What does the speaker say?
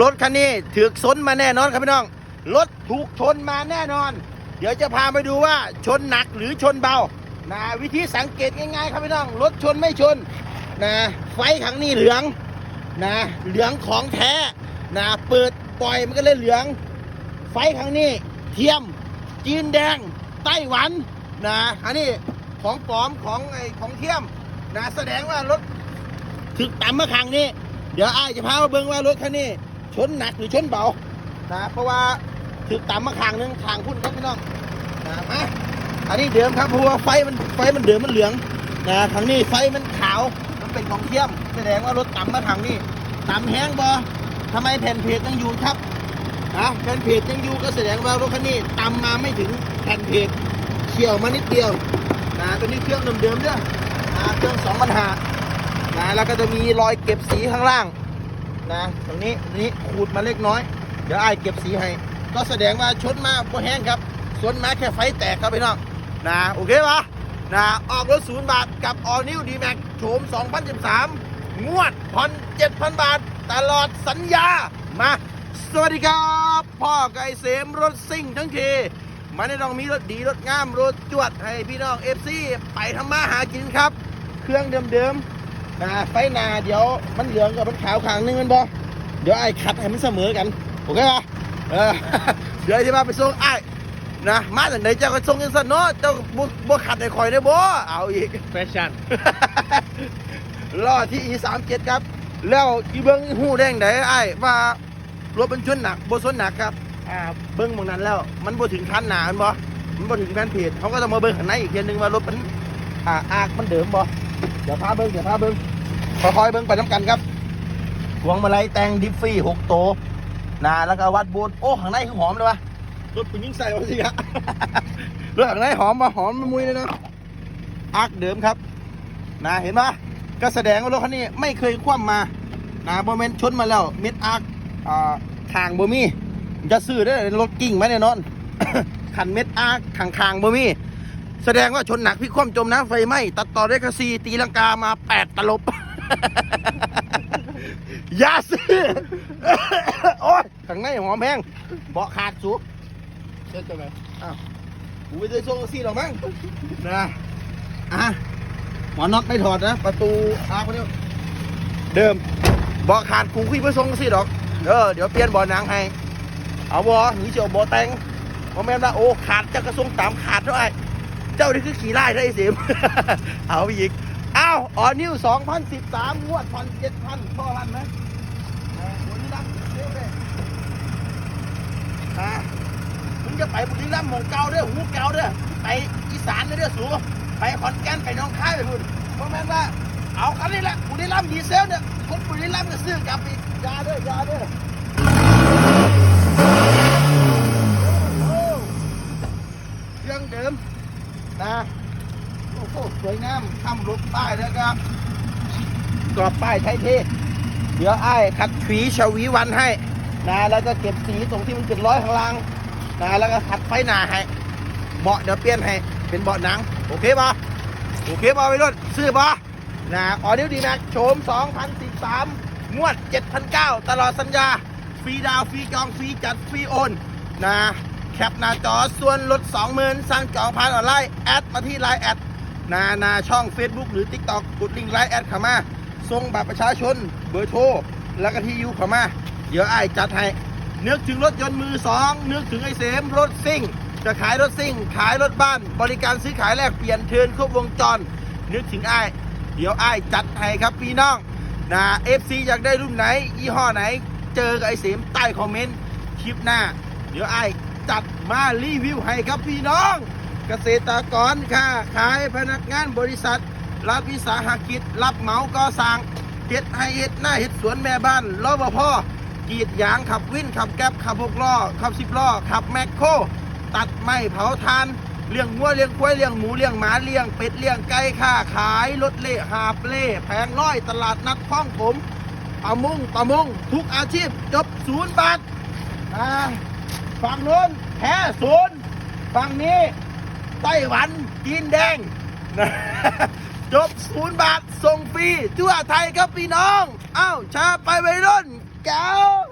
รถคันนี้ถือซนมาแน่นอนครับพี่น้อง รถถูกชนมาแน่นอน เดี๋ยวจะพาไปดูว่าชนหนักหรือชนเบา นะวิธีสังเกตง่ายๆครับพี่น้อง รถชนไม่ชน นะไฟข้างนี้เหลือง นะเหลืองของแท้ นะเปิดปล่อยมันก็เลยเหลือง ไฟข้างนี้เทียม จีนแดง ไต้หวัน นะ อันนี้ของปลอมของไอของเทียม นะแสดงว่ารถถึกต่ำมาข้งนี้ เดี๋ยวอ้ายจะพามาเบิ่งว่ารถคันนี้ ชนหนักหรือชนเบานะเพราะว่าถึกต่ำมาขางนึงขางพุ่นครับพี่น้องนะมาอันนี้เดิมครับเพราะว่าไฟมันไฟมันเดิมมันเหลืองนะทางนี้ไฟมันขาวมันเป็นของเทียม แสดงว่ารถต่ำมาทางนี้ต่ำแห้งบอทำไมแผ่นเพจยังอยู่ครับนะแผ่นเพจยังอยู่ก็แสดงว่ารถคันนี้ต่ำมาไม่ถึงแผ่นเพจเฉี่ยวมานิดเดียวนะตัวนี้เครื่องเดิมๆเนี่ยนะเครื่องสองปัญหานะแล้วก็จะมีรอยเก็บสีข้างล่าง นะตรงนี้นี้ขูดมาเล็กน้อย เดี๋ยวไอ้เก็บสีให้ ก็แสดงว่าชนมาพอแห้งครับสวนมาแค่ไฟแตกครับพี่น้องนะโอเคปะนะออกรถศูนย์บาทกับ All New D Max โฉม 2013 งวดผ่อน7,000 บาท ตลอดสัญญา มา สวัสดีครับ พ่อไก่เสมรถซิ่งทั้งทีมันได้ต้องมีรถดีรถงามรถจวดให้พี่น้อง FC ไปทำมาหากินครับ เครื่องเดิมๆ นะไฟหนาเดี๋ยวมันเหลืองกับมันขาวขางนึงแมันบอเดี๋ยวไอ้คัดให้มันเสมอกันโอเคปะเออเดี๋ยวจะมาไปส่งไอ้ายนะมาจากไหนเจ้าก็ส่งยังสันเนาะเจ้าบ่บ่ขัดให้คอยได้บ่เอาอีกแฟชั่นล่อที่ E37 ครับ แล้วอีเบิ้งหูแดงไดไอ้ายว่ารถบรรทุกหนักบ่สนหนักครับอ่าเบิ้งบางนั้นแล้ว มันบ่ถึงคันหนาแมันบ่มันบ่ถึงแผ่นเพจเขาก็ต้องมาเบิ้งข้างในอีกทีนึงว่ารถมันอ่าอากมันเดิมบ่ เดี๋ยวพาเบิ้งเดี๋ยวพาเบิ้งค่อยๆเบิ้งไปน้ำกันครับพวงมาลัยแต่งดิฟฟี่หกโตวนะแล้วก็วัดโบนโอ้ข้างในคือหอมเลยวะรถผู้หญิงใส่วะสิฮะรถข้างในหอมมาหอมมันมุยเลยนะอากเดิมครับนะเห็นปะก็แสดงว่ารถคันนี้ไม่เคยคว่ำมานะโมเมนต์ชนมาแล้วเม็ดอาร์คอ่าทางบ่มีจะซื้อได้รถกิ่งไหมแน่นอนคันเม็ดอาร์คทางคางบ่มี แสดงว่าชนหนักพี่คว่ำจมน้ำไฟไหม้ตัดต่อด้วยกระซีตีลังกามาแปดตลบอย่าซื้อ โอ้ยข้างในหอมแห้งเบาะขาดสูเช่นกันไหมกูไม่ได้ส่งกระซีหรอกมั้งนะอะหมอน็อกไม่ถอดนะ ประตูอาร์คคนนี้เดิมบอกขาดกูคุยไปส่งสิดอกเออเดี๋ยวเปลี่ยนบ่อหนังให้เอาบ่หรือเจียวบ่อแต่งบ่แม่นว่าโอ้ขาดจะกระทรวงตามขาดด้วย เจ้านี่คือขี่ไล่ได้สิมเอาไปอีกอ้าวออนิว2013งวดพันเจ็ดพันพ่อรันไหมบุรีรัมย์เร็วเลยอ่ามึงจะไปบุรีรัมย์หมองเก่าเด้อหูเก่าเด้อไปอีสานเด้อสูไปขอนแก่นไปน้องคายไปพุ่นเพราะแม่นว่าเอาคันนี้แหละบุรีรัมย์ดีเซลเนี่ยคนบุรีรัมย์ก็ซื้อกลับอีกยาเด้อยาเด้อโอ้เครื่องเดิมนะโอ้โหสวยงามทำรถ ป้ายแล้วครับกรอบป้ายไทยเทเดี๋ยวไอ้ขัดขีชวีวันให้นะแล้วก็เก็บสีตรงที่มันเกิดร้อยข้างล่างนะแล้วก็ขัดไฟหนาให้เบาะเดี๋ยวเปลี่ยนให้เป็นเบาะหนัง โอเคปะโอเคปะไปรถซื้อปะนะออเดอร์ดีแม็กโฉม 2013งวด 7,900 ตลอดสัญญา ฟรีดาวฟรีจองฟรีจัดฟรีโอนนะแคปหน้าจอส่วนลด20,000 สั่งจองผ่านออนไลน์ แอดมาที่ไลน์แอด นานาช่อง Facebook หรือ TikTok กดลิงก์ไลน์แอดเข้ามาส่งบัตรประชาชนเบอร์โทรแล้วก็ที่อยูเข้ามา เดี๋ยวไอ้จัดให้นึกถึงรถยนต์มือสองนึกถึงไอ้เสมรถซิ่ง จะขายรถซิ่ง ขายรถบ้าน บริการซื้อขายแลกเปลี่ยนเทินครบวงจร นึกถึงไอ้เดี๋ยวไอ้จัดให้ครับพี่น้องนะเอฟซีอยากได้รุ่นไหน ยี่ห้อไหน เจอกับไอ้เสมใต้คอมเมนต์คลิปหน้า เดี๋ยวไอ้จัดมารีวิวให้ครับพี่น้อง เกษตรกรค้าขายพนักงานบริษัท รับวิสาหกิจ รับเหมาก่อสร้างเฮ็ดให้เฮ็ดหน้าเฮ็ดสวนแม่บ้านรบพกรีดยางขับวินขับแก๊บขับหกล้อขับสิบล้อขับแมคโคร ตัดไม้เผาทานเลี้ยงวัวเลี้ยงควายเลี้ยงหมูเลี้ยงหมาเลี้ยงเป็ดเลี้ยงไก่ค้าขายรถเล่หาเล่แผงร้อยตลาดนัดคล้องผมประมงประมงทุกอาชีพจบศูนย์บาทฝั่งโน้นแพ้ศูนย์ฝั่งนี้ ไต้หวันจีนแดง จบศูนย์บาทส่งฟรีทั่วไทยครับพี่น้อง อ้าวชาไปไปรุ่นแก้ว